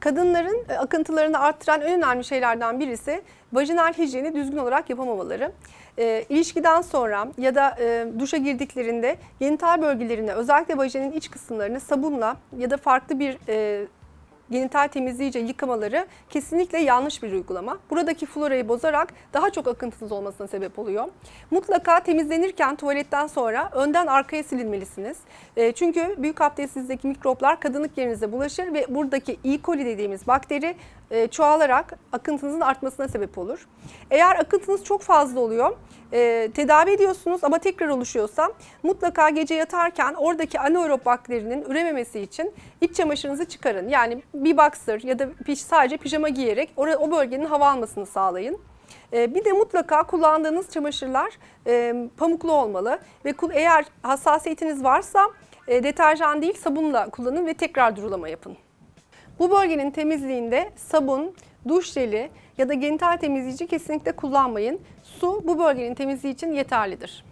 Kadınların e, akıntılarını arttıran en önemli şeylerden birisi vajinal hijyeni düzgün olarak yapamamaları. E, ilişkiden sonra ya da e, duşa girdiklerinde genital bölgelerine özellikle vajinin iç kısımlarını sabunla ya da farklı bir e, genital temizleyici yıkamaları kesinlikle yanlış bir uygulama. Buradaki florayı bozarak daha çok akıntısız olmasına sebep oluyor. Mutlaka temizlenirken tuvaletten sonra önden arkaya silinmelisiniz. E, çünkü büyük abdestsizdeki mikroplar kadınlık yerinize bulaşır ve buradaki E. coli dediğimiz bakteri e, çoğalarak akıntınızın artmasına sebep olur. Eğer akıntınız çok fazla oluyor, e, tedavi ediyorsunuz ama tekrar oluşuyorsa mutlaka gece yatarken oradaki anaerob bakterinin ürememesi için iç çamaşırınızı çıkarın. Yani bir boxer ya da sadece pijama giyerek o bölgenin hava almasını sağlayın. E, bir de mutlaka kullandığınız çamaşırlar pamuklu olmalı ve eğer hassasiyetiniz varsa deterjan değil sabunla kullanın ve tekrar durulama yapın. Bu bölgenin temizliğinde sabun, duş jeli ya da genital temizleyici kesinlikle kullanmayın. Su bu bölgenin temizliği için yeterlidir.